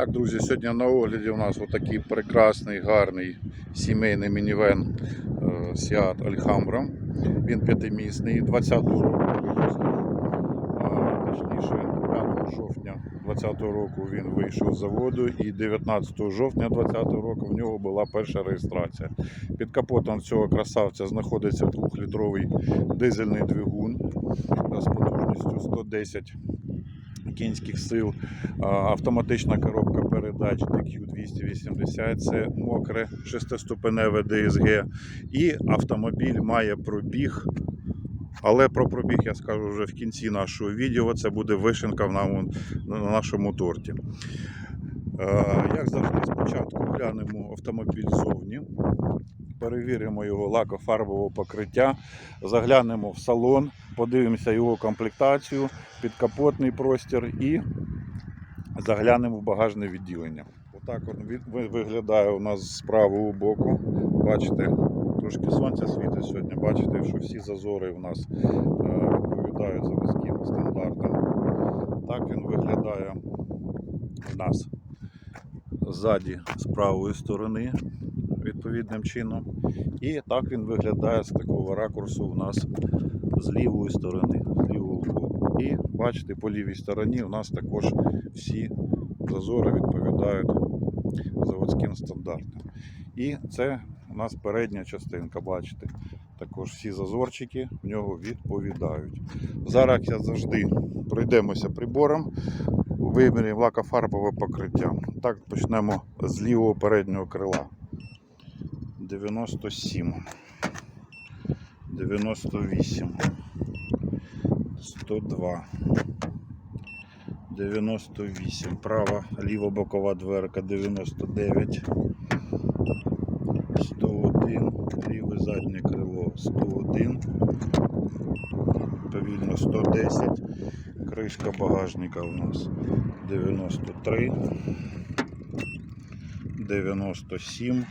Так, друзі, сьогодні на огляді у нас отакий прекрасний, гарний сімейний мінівен е, Seat Alhambra. Він п'ятимісний, 20-го року Точніше, 5 жовтня 20-го року він вийшов з заводу і 19 жовтня 20-го року в нього була перша реєстрація. Під капотом цього красавця знаходиться 2-літровий дизельний двигун з потужністю 110 кінських сил, автоматична коробка передач DQ280, це мокре шестиступеневе DSG. І автомобіль має пробіг. Але про пробіг я скажу вже в кінці нашого відео. Це буде вишенка на нашому торті. Е, Як завжди, спочатку глянемо автомобіль ззовні, перевіримо його лакофарбове покриття, заглянемо в салон, подивимося його комплектацію, підкапотний простір і заглянемо в багажне відділення. Отак от виглядає у нас з правого боку. Бачите, трошки сонця світить сьогодні. Бачите, що всі зазори у нас е, відповідають заводським стандартам. Так він виглядає у нас ззаді з правої сторони відповідним чином. І так він виглядає з такого ракурсу у нас з лівої сторони, з лівого боку. І бачите, по лівій стороні у нас також всі зазори відповідають заводським стандартам. І це у нас передня частинка, бачите. Також всі зазорчики в нього відповідають. Зараз, як завжди, пройдемося прибором, вимірюємо лакофарбове покриття. Так, почнемо з лівого переднього крила. 97, 98, 102, 98, права ліва бокова дверка 99, 101, ліве заднє крило 101, повільно 110, кришка багажника у нас 93, 97,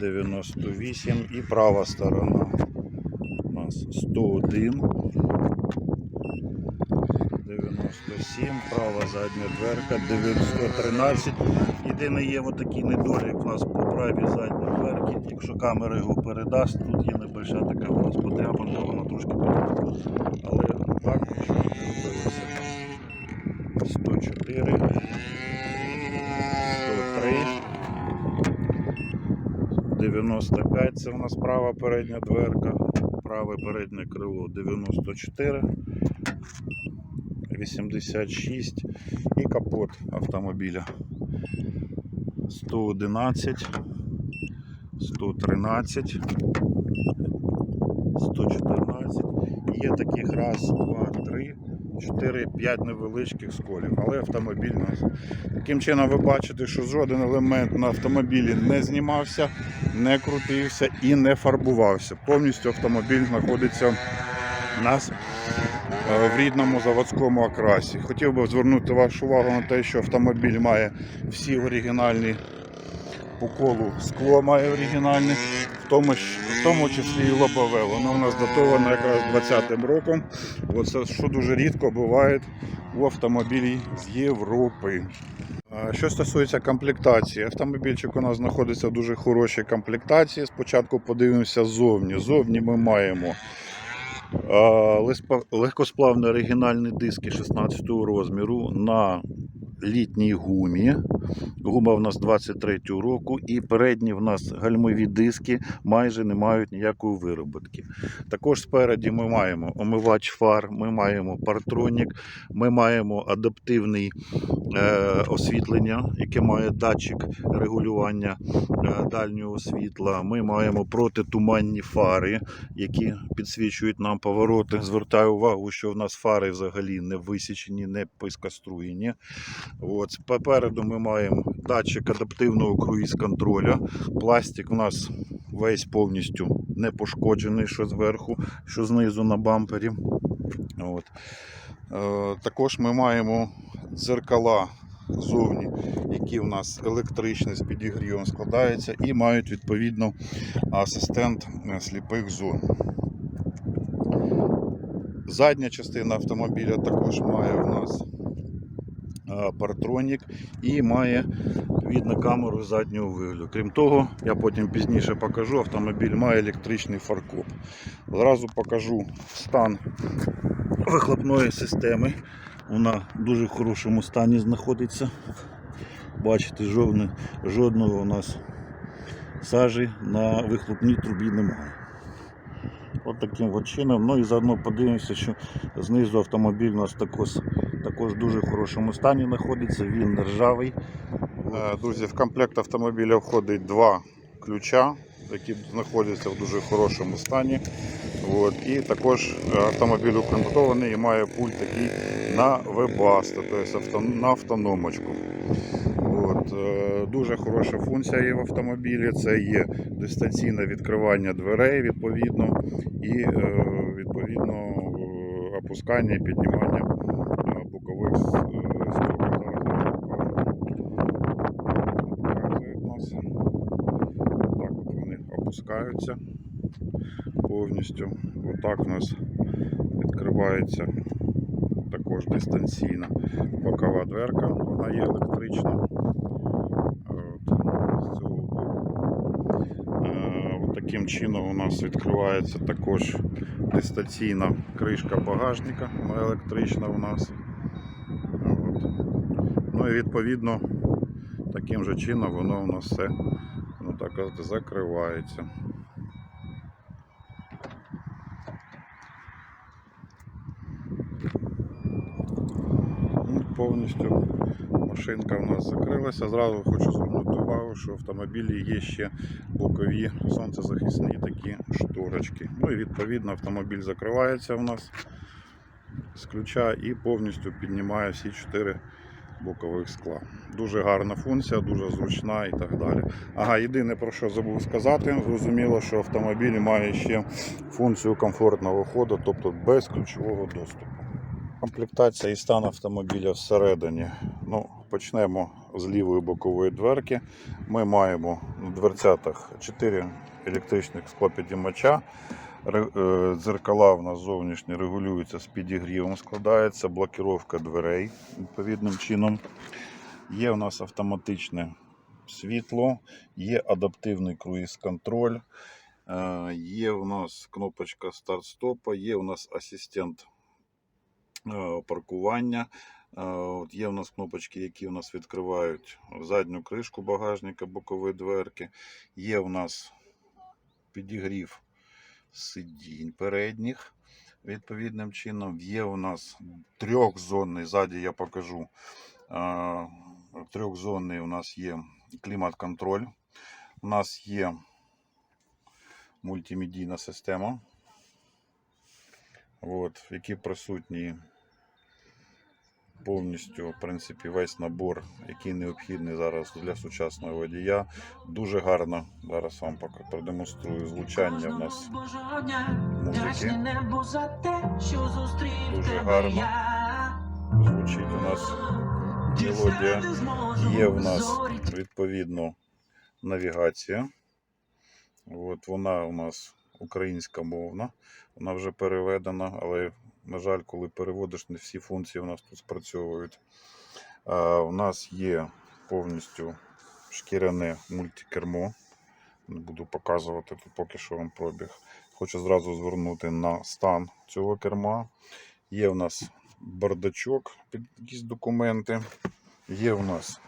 98 і права сторона у нас 101, 97, права задня дверка 913. Єдиний є отакий недолік у нас по правій задній дверці. Якщо камера його передасть, тут є небольша така у нас подряпанка, вона трошки потрібна. Але так робилося. 104, 103. 95 це у нас права передня дверка, праве переднє крило 94, 86 і капот автомобіля 111, 113, 114. Є таких раз, два, три, чотири, п'ять невеличких сколів, але автомобіль нас. Таким чином ви бачите, що жоден елемент на автомобілі не знімався, не крутився і не фарбувався. Повністю автомобіль знаходиться у нас е, в рідному заводському окрасі. Хотів би звернути вашу увагу на те, що автомобіль має всі оригінальні по колу скло має оригінальне, в тому, в тому числі і лобове. Воно у нас датовано якраз 20-м роком. Оце, що дуже рідко буває у автомобілі з Європи. Що стосується комплектації, автомобільчик у нас знаходиться в дуже хорошій комплектації. Спочатку подивимося ззовні. Ззовні ми маємо легкосплавні оригінальні диски 16 розміру на літній гумі. Гума в нас 23 року, і передні в нас гальмові диски майже не мають ніякої вироботки. Також спереді ми маємо омивач фар, ми маємо партронік, ми маємо адаптивний е, освітлення, яке має датчик регулювання е, дальнього світла. Ми маємо протитуманні фари, які підсвічують нам повороти. Звертаю увагу, що в нас фари взагалі не висічені, не пискоструєні. От, попереду ми маємо датчик адаптивного круїз-контроля. Пластик у нас весь повністю не пошкоджений, що зверху, що знизу на бампері. От. Е, також ми маємо дзеркала зовні, які у нас електричні з підігрівом складаються і мають відповідно асистент е, сліпих зон. Задня частина автомобіля також має у нас партронік і має відповідно камеру заднього вигляду. Крім того, я потім пізніше покажу, автомобіль має електричний фаркоп. Зразу покажу стан вихлопної системи. Вона в дуже хорошому стані знаходиться. Бачите, жодного у нас сажі на вихлопній трубі немає. От таким от чином. Ну і заодно подивимося, що знизу автомобіль у нас також, також в дуже хорошому стані знаходиться, він ржавий. Е, Друзі, в комплект автомобіля входить два ключа, які знаходяться в дуже хорошому стані. От. І також е, автомобіль укомплектований і має пульт такий на вебасто, тобто на автономочку. От. е, Дуже хороша функція є в автомобілі. Це є дистанційне відкривання дверей відповідно і е, відповідно е, опускання і піднімання бокових нас. Так от вони опускаються повністю. Отак у нас відкривається також дистанційна бокова дверка, вона є електрична. От, з цього боку. Е, от таким чином у нас відкривається також дистанційна кришка багажника, електрична у нас. От. Ну і відповідно таким же чином воно у нас все ну, так закривається. Ну, повністю машинка у нас закрилася. Зразу хочу звернути увагу, що в автомобілі є ще бокові сонцезахисні такі шторочки. Ну і відповідно автомобіль закривається у нас з ключа і повністю піднімає всі чотири бокових скла. Дуже гарна функція, дуже зручна і так далі. Ага, єдине про що забув сказати, зрозуміло, що автомобіль має ще функцію комфортного ходу, тобто без ключового доступу. Комплектація і стан автомобіля всередині. Ну, почнемо з лівої бокової дверки. Ми маємо на дверцятах 4 електричних склопідіймача. Е, Дзеркала в нас зовнішні регулюються з підігрівом, складається блокіровка дверей відповідним чином. Є у нас автоматичне світло, є адаптивний круїз-контроль, е, є у нас кнопочка старт-стопа, є у нас асистент е, паркування. От є у нас кнопочки, які у нас відкривають задню кришку багажника, бокові дверки. Є у нас підігрів сидінь передніх. Відповідним чином є у нас трьохзонний, ззаді я покажу. Трьохзонний у нас є клімат-контроль. У нас є мультимедійна система, от, в якій присутні повністю в принципі, весь набор, який необхідний зараз для сучасного водія. Дуже гарно. Зараз вам поки продемонструю звучання в нас музики. Дуже гарно. Звучить у нас мелодія. Є в нас відповідно навігація. От вона у нас українська мовна, вона вже переведена, але, на жаль, коли переводиш, не всі функції у нас тут спрацьовують. А, у нас є повністю шкіряне мультикермо. Не буду показувати тут поки що вам пробіг. Хочу зразу звернути на стан цього керма. Є у нас бардачок під якісь документи. Є у нас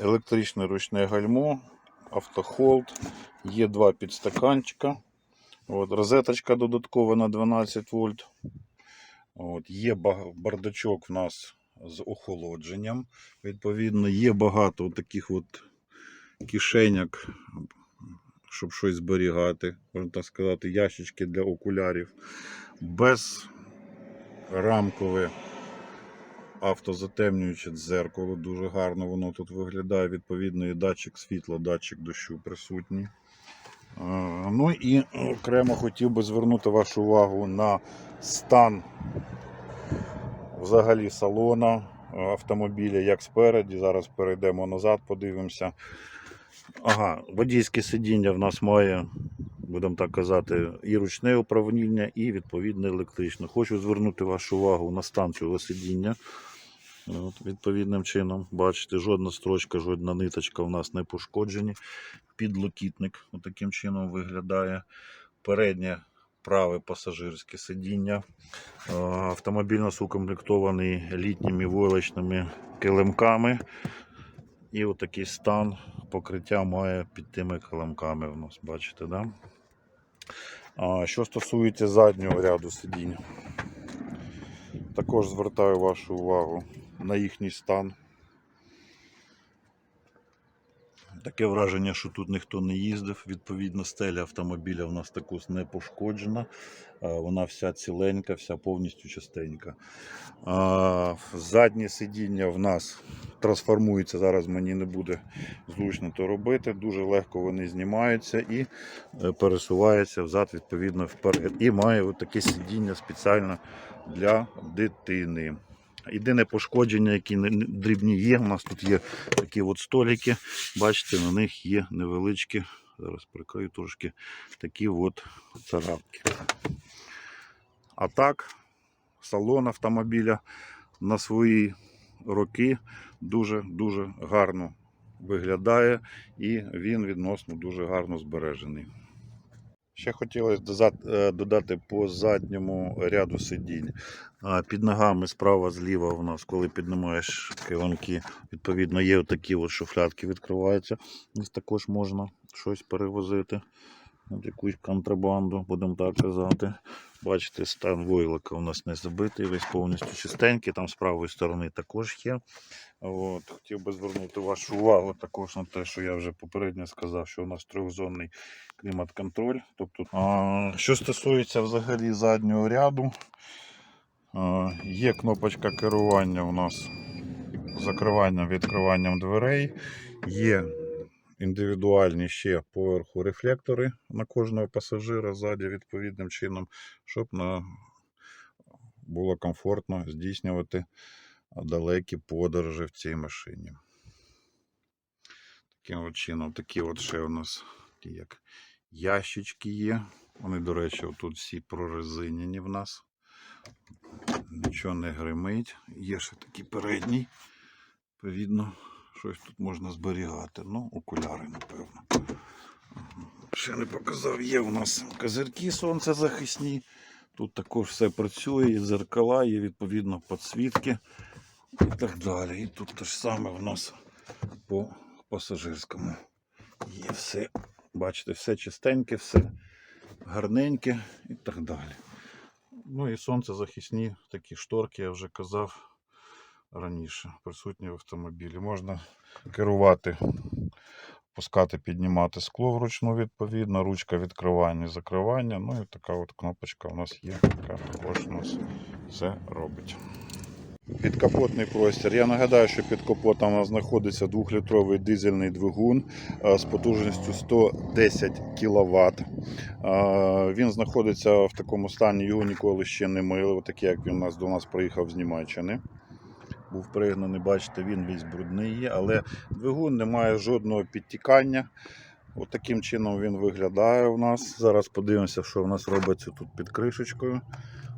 електричне ручне гальмо, автохолд, є два підстаканчика. От, розеточка додаткова на 12 вольт. От, є бардачок в нас з охолодженням. Відповідно, є багато таких от кишеняк, щоб щось зберігати, можна так сказати, ящички для окулярів. Без рамкове автозатемнююче дзеркало. Дуже гарно воно тут виглядає. Відповідно, і датчик світла, датчик дощу присутній. Е, Ну і окремо хотів би звернути вашу увагу на стан взагалі салона е, автомобіля, як спереді. Зараз перейдемо назад, подивимося. Ага, водійське сидіння в нас має, будемо так казати, і ручне управління, і відповідно електричне. Хочу звернути вашу увагу на стан цього сидіння. От, відповідним чином, бачите, жодна строчка, жодна ниточка у нас не пошкоджені. Підлокітник таким чином виглядає. Переднє праве пасажирське сидіння. Автомобіль нас укомплектований літніми войлочними килимками. І отакий стан покриття має під тими килимками у нас, бачите, да? А, що стосується заднього ряду сидінь, також звертаю вашу увагу на їхній стан. Таке враження, що тут ніхто не їздив. Відповідно, стеля автомобіля в нас також не пошкоджена. Вона вся ціленька, вся повністю чистенька. Заднє сидіння в нас трансформується. Зараз мені не буде зручно то робити. Дуже легко вони знімаються і е, пересуваються взад, відповідно, вперед. І має таке сидіння спеціально для дитини. Єдине пошкодження, які дрібні є. У нас тут є такі от столики. Бачите, на них є невеличкі. Зараз прикрию трошки такі от царапки. А так, салон автомобіля на свої роки дуже-дуже гарно виглядає і він відносно дуже гарно збережений. Ще хотілося е, додати по задньому ряду сидінь. Під ногами справа зліва у нас, коли піднімаєш килимки, відповідно, є такі от шуфлятки відкриваються. Ось також можна щось перевозити. От якусь контрабанду, будемо так казати. Бачите, стан войлока у нас не забитий, весь повністю чистенький. Там з правої сторони також є. От. Хотів би звернути вашу увагу також на те, що я вже попередньо сказав, що у нас трьохзонний клімат-контроль. Тобто, а, що стосується взагалі заднього ряду, а, є кнопочка керування у нас закриванням, відкриванням дверей. Є індивідуальні ще поверху рефлектори на кожного пасажира ззаді відповідним чином, щоб на... було комфортно здійснювати далекі подорожі в цій машині. Таким от чином, такі от ще у нас як ящички є. Вони, до речі, тут всі прорезинені в нас. Нічого не гримить. Є ще такий передній. Відповідно, щось тут можна зберігати. Ну, окуляри, напевно. Ще не показав, є у нас козирки сонцезахисні. Тут також все працює, і зеркала, є відповідно підсвітки і так далі. І тут те ж саме у нас по пасажирському. Є все, бачите, все чистеньке, все гарненьке і так далі. Ну і сонцезахисні такі шторки, я вже казав раніше, присутні в автомобілі. Можна керувати, пускати, піднімати скло вручну відповідно, ручка відкривання закривання. Ну і така от кнопочка у нас є, яка також у нас все робить. Підкапотний простір. Я нагадаю, що під капотом у нас знаходиться 2-літровий дизельний двигун е, з потужністю 110 кВт. Він знаходиться в такому стані, його ніколи ще не мили, отакий, як він у нас до нас приїхав з Німеччини. Був пригнаний, бачите, він весь брудний є, але двигун не має жодного підтікання. От таким чином він виглядає у нас. Зараз подивимося, що в нас робиться тут під кришечкою.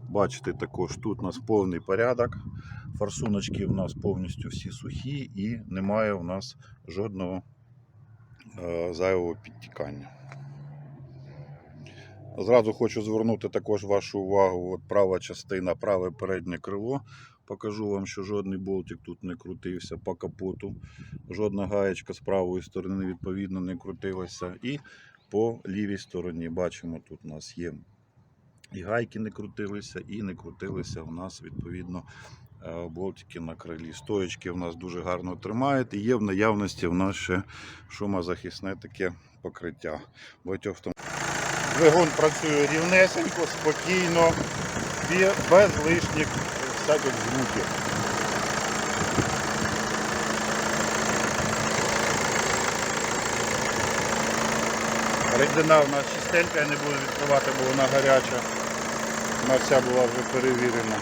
Бачите, також тут у нас повний порядок. Форсуночки у нас повністю всі сухі і немає у нас жодного е, зайвого підтікання. Зразу хочу звернути також вашу увагу. От права частина, праве переднє крило. Покажу вам, що жодний болтик тут не крутився по капоту. Жодна гаєчка з правої сторони відповідно не крутилася. І по лівій стороні бачимо, тут у нас є і гайки не крутилися, і не крутилися у нас відповідно е, болтики на крилі. Стоечки у нас дуже гарно тримають. І є в наявності в нас ще шумозахисне таке покриття. Багатьох там. Двигун працює рівнесенько, спокійно, без лишніх всяких звуків. Рідина у нас чистенька, я не буду відкривати, бо вона гаряча. Вона вся була вже перевірена.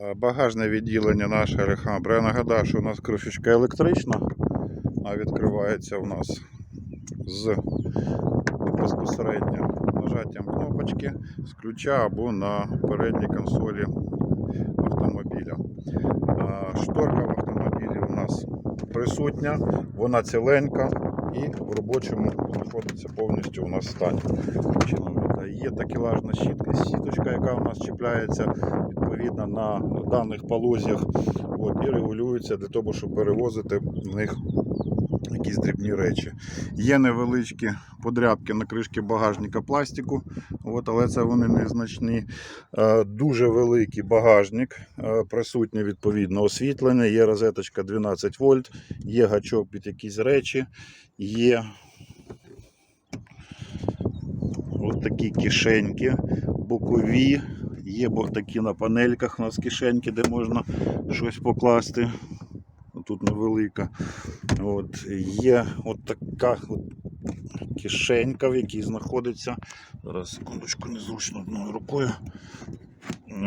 Е, Багажне відділення наше Alhambra. Я нагадаю, що у нас кришечка електрична, а відкривається у нас з безпосередньо нажаттям кнопочки з ключа або на передній консолі автомобіля. Шторка в автомобілі у нас присутня, вона ціленька і в робочому знаходиться повністю у нас стані. Є такелажна щітка, сіточка, яка у нас чіпляється відповідно на даних полозях от, і регулюється для того, щоб перевозити в них якісь дрібні речі. Є невеличкі подрябки на кришки багажника пластику, от, але це вони незначні. Е, Дуже великий багажник, е, присутнє відповідно освітлення, є розеточка 12 вольт, є гачок під якісь речі, є от такі кишеньки бокові, є такі на панельках у нас кишеньки, де можна щось покласти. Тут невелика. От, є от така от кишенька, в якій знаходиться. Зараз секундочку, незручно одною рукою.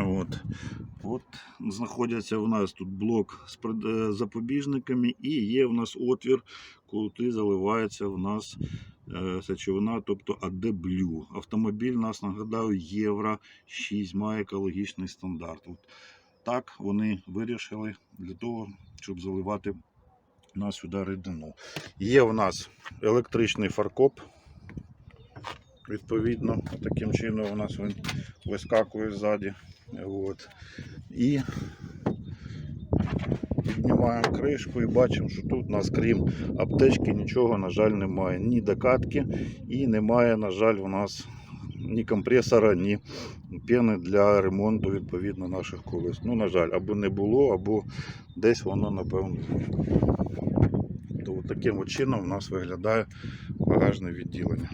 От. От знаходяться у нас тут блок з е, запобіжниками і є в нас отвір, куди заливається в нас е, сечовина, тобто AD Автомобіль нас нагадаю Євро 6 має екологічний стандарт. От так вони вирішили для того, щоб заливати на сюди рідину. Є в нас електричний фаркоп. Відповідно, таким чином у нас він вискакує ззаді. От. І піднімаємо кришку і бачимо, що тут у нас, крім аптечки, нічого, на жаль, немає. Ні докатки і немає, на жаль, у нас ні компресора, ні пени для ремонту відповідно наших колес. Ну, на жаль, або не було, або десь воно, напевно. То от таким от чином у нас виглядає багажне відділення.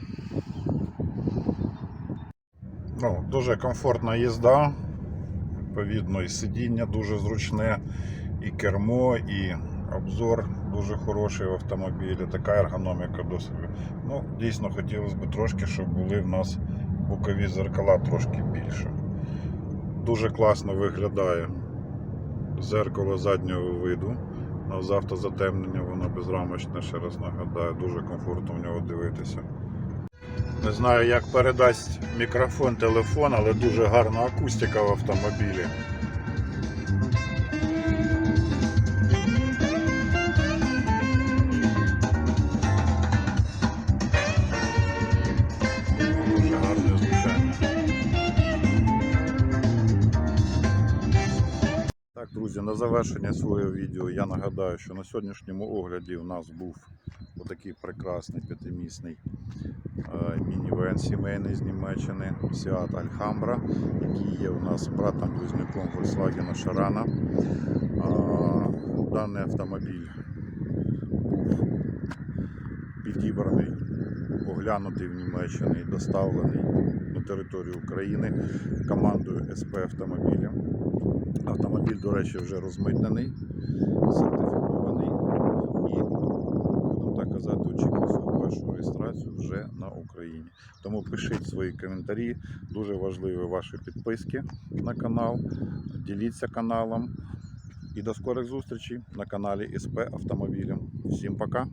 Ну, дуже комфортна їзда. Відповідно, і сидіння дуже зручне, і кермо, і обзор дуже хороший в автомобілі, така ергономіка досить. Ну, дійсно хотілося б трошки, щоб були в нас бокові зеркала трошки більше. Дуже класно виглядає зеркало заднього виду. Ну, затемнення, воно безрамочне, ще раз нагадаю, дуже комфортно в нього дивитися. Не знаю, як передасть мікрофон телефон, але дуже гарна акустика в автомобілі. Друзі, на завершення свого відео я нагадаю, що на сьогоднішньому огляді у нас був отакий прекрасний п'ятимісний е, мінівен сімейний з Німеччини Seat Alhambra, який є у нас братом-близнюком Volkswagen Шарана. Даний автомобіль був підібраний, оглянутий в Німеччині і доставлений на територію України командою СП автомобіля. Автомобіль, до речі, вже розмитнений, сертифікований і, будемо так казати, очікує свою першу реєстрацію вже на Україні. Тому пишіть свої коментарі. Дуже важливі ваші підписки на канал. Діліться каналом. І до скорих зустрічей на каналі СП Автомобілем. Всім пока!